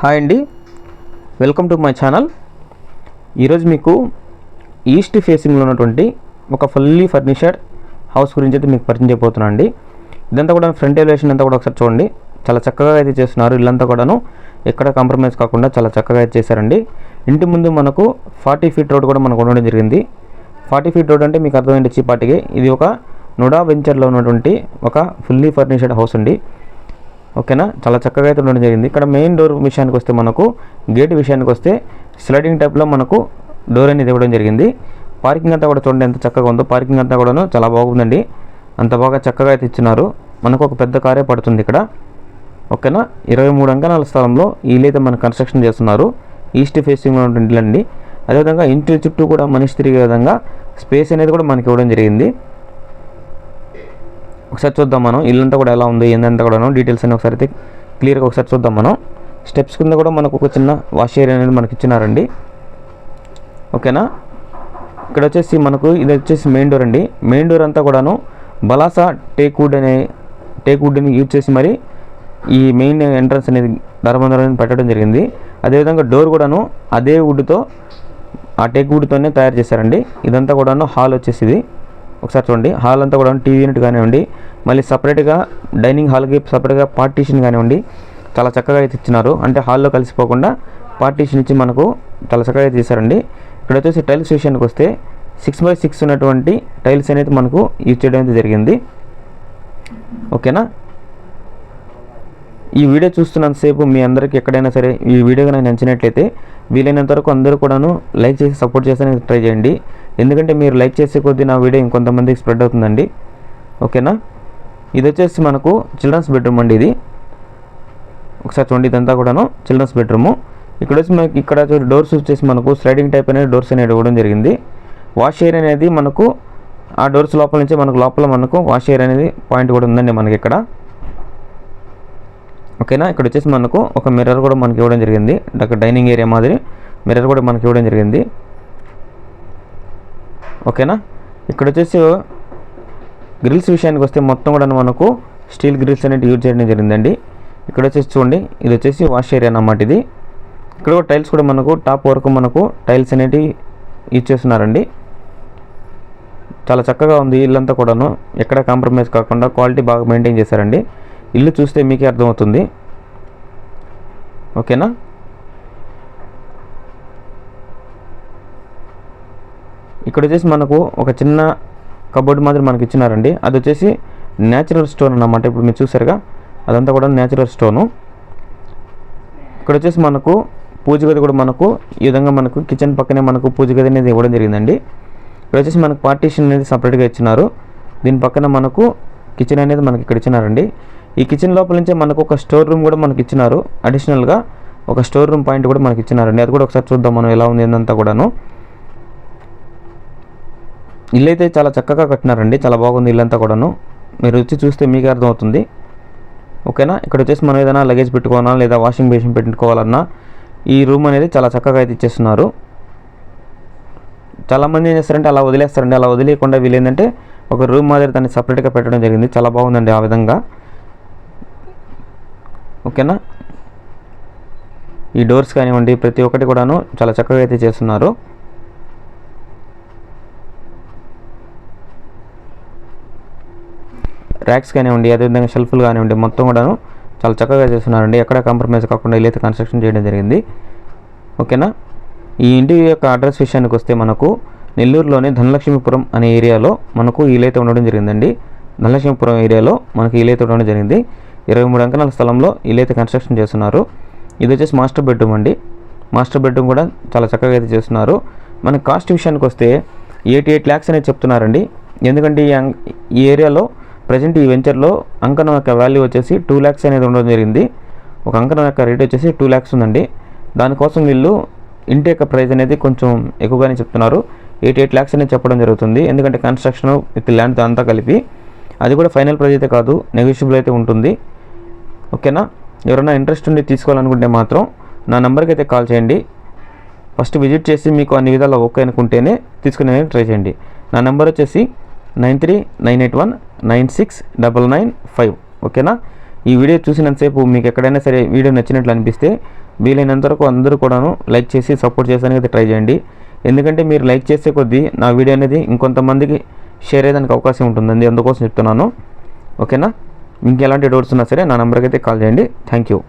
Hi అండి. Welcome to my channel. ఈరోజు మీకు ఈస్ట్ ఫేసింగ్లో ఉన్నటువంటి ఒక ఫుల్లీ ఫర్నిచర్ హౌస్ గురించి అయితే మీకు పరిచయం చేయబోతున్నాను అండి. ఇదంతా కూడా ఫ్రంట్ ఎలివేషన్ అంతా కూడా ఒకసారి చూడండి. చాలా చక్కగా అయితే చేస్తున్నారు ఇల్లంతా కూడాను. ఎక్కడ కాంప్రమైజ్ కాకుండా చాలా చక్కగా అయితే చేశారండి. ఇంటి ముందు మనకు ఫార్టీ ఫీట్ రోడ్ కూడా మనకు ఉండడం జరిగింది. ఫార్టీ ఫీట్ రోడ్ అంటే మీకు అర్థమైంది చీపాటికి. ఇది ఒక నుడా వెంచర్లో ఉన్నటువంటి ఒక ఫుల్లీ ఫర్నిచర్డ్ హౌస్ అండి. ఓకేనా? చాలా చక్కగా అయితే ఉండడం జరిగింది. ఇక్కడ మెయిన్ డోర్ విషయానికి వస్తే మనకు గేట్ విషయానికి వస్తే స్లైడింగ్ టైప్లో మనకు డోర్ అనేది ఇవ్వడం జరిగింది. పార్కింగ్ అంతా కూడా చూడండి ఎంత చక్కగా ఉందో. పార్కింగ్ అంతా కూడాను చాలా బాగుందండి. అంత బాగా చక్కగా అయితే ఇచ్చినారు. మనకు ఒక పెద్ద కారే పడుతుంది ఇక్కడ. ఓకేనా? ఇరవై మూడు అంకణాల స్థలంలో వీళ్ళైతే మనం కన్స్ట్రక్షన్ చేస్తున్నారు. ఈస్ట్ ఫేసింగ్ ఉన్నటువంటి అండి అదేవిధంగా ఇంటి చుట్టూ కూడా మనిషి తిరిగే విధంగా స్పేస్ అనేది కూడా మనకి ఇవ్వడం జరిగింది. ఒకసారి చూద్దాం మనం. ఇల్లంతా కూడా ఎలా ఉంది ఏందంతా కూడాను డీటెయిల్స్ అని ఒకసారి అయితే క్లియర్గా ఒకసారి చూద్దాం మనం. స్టెప్స్ కింద కూడా మనకు ఒక చిన్న వాష్ ఏరియా అనేది మనకి ఇచ్చినారండి. ఓకేనా? ఇక్కడ వచ్చేసి మనకు ఇది వచ్చేసి మెయిన్ డోర్ అండి. మెయిన్ డోర్ అంతా కూడాను బలాసా టేక్ వుడ్ అనే టేక్ వుడ్ని యూజ్ చేసి మరి ఈ మెయిన్ ఎంట్రన్స్ అనేది ధర్మంధరం అనేది పెట్టడం జరిగింది. అదేవిధంగా డోర్ కూడాను అదే వుడ్తో ఆ టేక్ వుడ్తోనే తయారు చేశారండి. ఇదంతా కూడాను హాల్ వచ్చేసి ఇది. ఒకసారి చూడండి. హాల్ అంతా కూడా టీవీ యూనిట్ కానివ్వండి మళ్ళీ సపరేట్గా డైనింగ్ హాల్కి సపరేట్గా పార్టీషన్ కానివ్వండి చాలా చక్కగా అయితే ఇచ్చినారు. అంటే హాల్లో కలిసిపోకుండా పార్టీషన్ ఇచ్చి మనకు చాలా చక్కగా అయితే చేశారండి ఇక్కడ వచ్చేసి టైల్స్ విషయానికి వస్తే సిక్స్ బై సిక్స్ ఉన్నటువంటి టైల్స్ అనేది మనకు యూజ్ చేయడం అయితే జరిగింది. ఓకేనా? ఈ వీడియో చూస్తున్నంతసేపు మీ అందరికీ ఎక్కడైనా సరే ఈ వీడియో కానీ నచ్చినట్లయితే వీలైనంత వరకు అందరూ కూడాను లైక్ చేసి సపోర్ట్ చేస్తానికి ట్రై చేయండి. ఎందుకంటే మీరు లైక్ చేసే కొద్దీ నా వీడియో ఇంకొంతమందికి స్ప్రెడ్ అవుతుందండి. ఓకేనా? ఇది వచ్చేసి మనకు చిల్డ్రన్స్ బెడ్రూమ్ అండి ఇది. ఒకసారి చూడండి ఇదంతా కూడాను చిల్డ్రన్స్ బెడ్రూము ఇక్కడ వచ్చి మనకి ఇక్కడ డోర్స్ వచ్చేసి మనకు స్లైడింగ్ టైప్ అనేది డోర్స్ అనేది ఇవ్వడం జరిగింది. వాష్ ఏరియా అనేది మనకు ఆ డోర్స్ లోపల నుంచి మనకు లోపల మనకు వాష్ ఏరియా అనేది పాయింట్ కూడా ఉందండి మనకి ఇక్కడ. ఓకేనా? ఇక్కడ వచ్చేసి మనకు ఒక మిర్రర్ కూడా మనకి ఇవ్వడం జరిగింది. డైనింగ్ ఏరియా మాదిరి. మిర్రర్ కూడా మనకి ఇవ్వడం జరిగింది. ఓకేనా? ఇక్కడ వచ్చేసి గ్రిల్స్ విషయానికి వస్తే మొత్తం కూడా మనకు స్టీల్ గ్రిల్స్ అనేవి యూజ్ చేయడం జరిగిందండి. ఇక్కడ వచ్చేసి చూడండి ఇది వచ్చేసి వాష్ ఏరియా అన్నమాట ఇది. ఇక్కడ కూడా టైల్స్ కూడా మనకు టాప్ వరకు మనకు టైల్స్ అనేవి యూజ్ చేస్తున్నారండి. చాలా చక్కగా ఉంది ఇల్లంతా కూడాను. ఎక్కడ కాంప్రమైజ్ కాకుండా క్వాలిటీ బాగా మెయింటైన్ చేశారండి. ఇల్లు చూస్తే మీకే అర్థమవుతుంది. ఓకేనా? ఇక్కడ వచ్చేసి మనకు ఒక చిన్న కబోర్డ్ మాదిరి మనకి ఇచ్చినారండి. అది వచ్చేసి న్యాచురల్ స్టోన్ అన్నమాట. ఇప్పుడు మీరు చూసారుగా అదంతా కూడా న్యాచురల్ స్టోను ఇక్కడ వచ్చేసి మనకు పూజ గది కూడా మనకు ఈ విధంగా మనకు కిచెన్ పక్కనే మనకు పూజ గది అనేది ఇవ్వడం జరిగిందండి. ఇక్కడ వచ్చేసి మనకు పార్టీషన్ అనేది సపరేట్గా ఇచ్చినారు. దీని పక్కన మనకు కిచెన్ అనేది మనకి ఇక్కడ ఇచ్చినారండి. ఈ కిచెన్ లోపల నుంచే మనకు ఒక స్టోర్ రూమ్ కూడా మనకి ఇచ్చినారు. అడిషనల్గా ఒక స్టోర్ రూమ్ పాయింట్ కూడా మనకి ఇచ్చినారండి. అది కూడా ఒకసారి చూద్దాం మనం ఎలా ఉంది ఏందంతా కూడాను. ఇల్లు అయితే చాలా చక్కగా కట్టినారండి. చాలా బాగుంది ఇల్లంతా కూడాను. మీరు వచ్చి చూస్తే మీకే అర్థమవుతుంది. ఓకేనా? ఇక్కడ వచ్చేసి మనం ఏదైనా లగేజ్ పెట్టుకోవాలన్నా లేదా వాషింగ్ మెషిన్ పెట్టుకోవాలన్నా ఈ రూమ్ అనేది చాలా చక్కగా అయితే ఇచ్చేస్తున్నారు. చాలామంది ఏం చేస్తారంటే అలా వదిలేస్తారండి. అలా వదిలేయకుండా వీళ్ళు ఏంటంటే ఒక రూమ్ మాదిరి దాన్ని సపరేట్గా పెట్టడం జరిగింది. చాలా బాగుందండి ఆ విధంగా. ఓకేనా? ఈ డోర్స్ కానివ్వండి ప్రతి ఒక్కటి కూడాను చాలా చక్కగా అయితే చేస్తున్నారు. ట్రాక్స్ కానివ్వండి అదేవిధంగా షెల్ఫ్లు కానివ్వండి మొత్తం కూడాను చాలా చక్కగా చేస్తున్నారండి. ఎక్కడ కాంప్రమైజ్ కాకుండా ఇల్లు కన్స్ట్రక్షన్ చేయడం జరిగింది. ఓకేనా? ఈ ఇంటి యొక్క అడ్రస్ విషయానికి వస్తే మనకు నెల్లూరులోని ధనలక్ష్మీపురం అనే ఏరియాలో మనకు ఇలైతే ఉండడం జరిగిందండి. ధనలక్ష్మీపురం ఏరియాలో మనకి ఇలైతే ఉండడం జరిగింది. ఇరవై మూడు అంకణాల స్థలంలో ఇలైతే కన్స్ట్రక్షన్ చేస్తున్నారు. ఇది వచ్చేసి మాస్టర్ బెడ్రూమ్ అండి. మాస్టర్ బెడ్రూమ్ కూడా చాలా చక్కగా అయితే చేస్తున్నారు. మన కాస్ట్ విషయానికి వస్తే ఎయిటీ ఎయిట్ ల్యాక్స్ అనేది చెప్తున్నారండి. ఎందుకంటే ఈ ఈ ఏరియాలో ప్రజెంట్ ఈ వెంచర్లో అంకణం యొక్క వాల్యూ వచ్చేసి టూ ల్యాక్స్ అనేది ఉండడం జరిగింది. ఒక అంకణం యొక్క రేట్ వచ్చేసి టూ ల్యాక్స్ ఉందండి. దానికోసం వీళ్ళు ఇంటి యొక్క ప్రైస్ అనేది కొంచెం ఎక్కువగానే చెప్తున్నారు. ఎయిటీ ఎయిట్ ల్యాక్స్ అనేది చెప్పడం జరుగుతుంది. ఎందుకంటే కన్స్ట్రక్షన్ విత్ ల్యాండ్ అంతా కలిపి అది కూడా ఫైనల్ ప్రైస్ అయితే కాదు నెగోషియబుల్ అయితే ఉంటుంది. ఓకేనా ఎవరైనా ఇంట్రెస్ట్ ఉండి తీసుకోవాలనుకుంటే మాత్రం నా నెంబర్కి అయితే కాల్ చేయండి. ఫస్ట్ విజిట్ చేసి మీకు అన్ని విధాలు ఓకే అనుకుంటేనే తీసుకునే ట్రై చేయండి. నా నెంబర్ వచ్చేసి nine three nine eight one nine six double nine five. ఓకేనా? ఈ వీడియో చూసినంతసేపు మీకు ఎక్కడైనా సరే వీడియో నచ్చినట్లు అనిపిస్తే వీలైనంత వరకు అందరూ కూడాను లైక్ చేసి సపోర్ట్ చేసానికి అయితే ట్రై చేయండి. ఎందుకంటే మీరు లైక్ చేసే కొద్దీ నా వీడియో అనేది ఇంకొంతమందికి షేర్ అయ్యేదానికి అవకాశం ఉంటుందండి. అందుకోసం చెప్తున్నాను. ఓకేనా? ఇంకెలాంటి డౌట్స్ ఉన్నా సరే నా నెంబర్కి అయితే కాల్ చేయండి. Thank you.